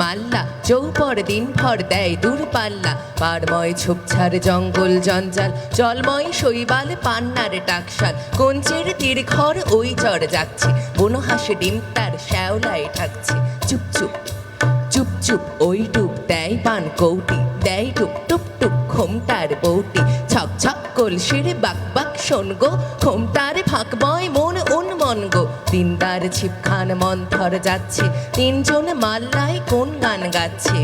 মাল্লা। চৌপর দিন ভর দেয় দূর পাল্লা। পারময় ঝোপঝাড় জঙ্গল জঞ্জাল, জলময় শৈবাল পান্নার টাকশাল। কঞ্চের তীর ঘর ওই চর যাচ্ছে বনো হাসে ডিম তার শ্যাওলায় ঠাকছে চুপ চুপ চুপ চুপ, ওই টুপ দেয় পান কৌটি, দেয় টুপ টুপ টুপ খোমটার বৌটি। ছক ছক কলসির বাক শোন গো। খোমটার ফাঁকময় মন উন্মন গো। দিনদার ছিপখান মন্থর যাচ্ছে। তিনজন মাল্লায় কোন গান গাচ্ছে?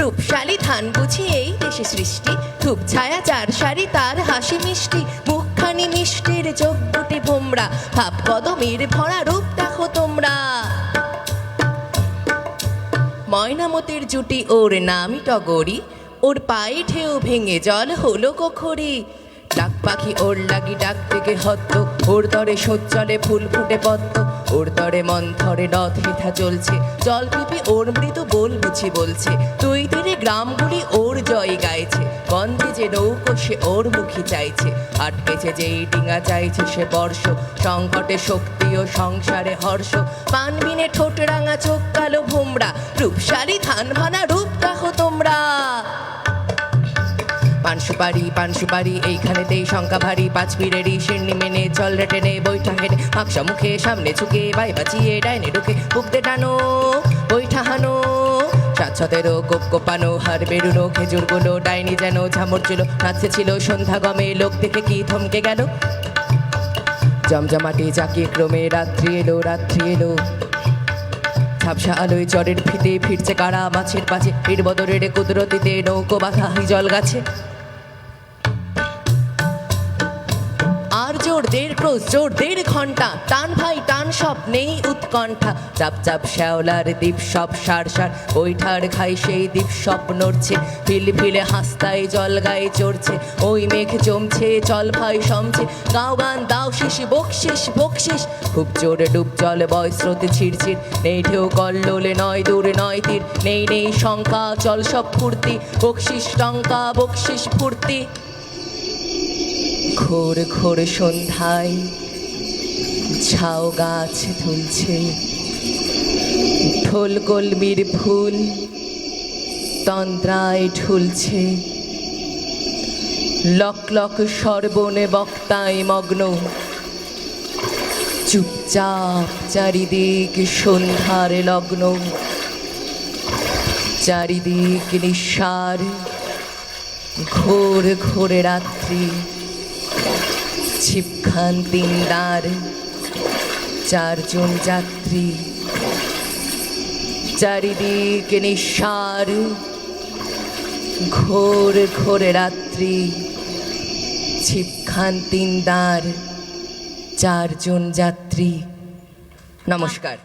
রূপশালী ধান বুঝি এই দেশে সৃষ্টি। ধূপ ছায়া চার সারি তার হাসি মিষ্টি। মুখখানি মিষ্টির চোখ দুটি ভোমরা। ভাব কদমের ভরা রূপ দেখো তোমরা। ময়নামতির জুটি ওর নামই টগরি। ওর পায়ে ঢেউ ভেঙে জল হলো কখরি। ডাক পাখি ওর লাগি ডাক থেকে হত্ত ওর তরে সজ্জলে ফুল ফুটে পত্ত ওর তরে মন্থরে নথ হেথা চলছে, জল পিপি ওর মৃত বল বুঝি বলছে। তুই তীরে গ্রামগুলি ওর জয় গাইছে, গন্ধে যে নৌকো সে ওর মুখী চাইছে। আটকেছে যেই ডিঙা চাইছে সে বর্ষ, সংকটে শক্তি ও সংসারে হর্ষ। পানবিনে ঠোঁট রাঙা চোখ কালো ভোমরা, রূপশালী ধান ভানা রূপ দেখো তোমরা। পান সুপারি পান সুপারি, এইখানেতেই শঙ্কা ভারী। পাঁচ পিড়েরই শিরনি মেনে জল টেনে বৈঠা হেনে মাকসা মুখে, সামনে ঝুঁকে, বাই বাঁচিয়ে ডাইনে ঢুকে। বুকতে টানো, বৈঠা হানো। সাত সতেরো কোপ কোপানো হার বেরুনো খেজুরগুলো ডাইনি যেন ঝামর ছিল নাচতে ছিল সন্ধ্যা গমে, লোক দেখে কি থমকে গেল? জমজমাটি জাকিয়ে ক্রমে রাত্রি এলো রাত্রি এলো। ঝাপসা আলোয় চরের ফিতে ফিরছে কারা মাছের পাছে? বদরের কুদরতিতে নৌকো বাঁধা জল গাছে। দেড় ক্রোশ জোর দেড় ঘণ্টা টান ভাই, টান সব নেই উৎকণ্ঠা। চাপ চাপ, শ্যাওলার দ্বীপ সব সার সার। বৈঠার খাই সেই দ্বীপ সব নড়ছে। ফিল ফিলে হাস্তায় জল গায়ে চড়ছে। ওই মেঘ জমছে, চল ভাই সমছে। গাও গান, দাও শিশি বকশিস বকশিস। খুব জোরে ডুব জল, বয় স্রোতে ছিড়ছিড় নেই ঢেউ কল্লোলে নয়, দূরে নয় তীর। নেই নেই শঙ্কা, চল সব ফুর্তি। বকশিস, টঙ্কা, বকশিস, ফুর্তি। ঘোর ঘোর সন্ধ্যায় ঝাউ গাছ ধুলছে, ঢোল কলমির ফুল তন্দ্রায় ঢুলছে, লক লক সর্বনে বক্তায় মগ্ন, চুপচাপ চারিদিক সন্ধ্যার লগ্ন, চারিদিক নিঃসার, ঘোর ঘোরে রাত্রি ছিপখান দিনদার চারজন যাত্রী চারিদিক নিঃসার ঘোর ঘোরে রাত্রি। ছিপখান তিনদার চারজন যাত্রী। নমস্কার।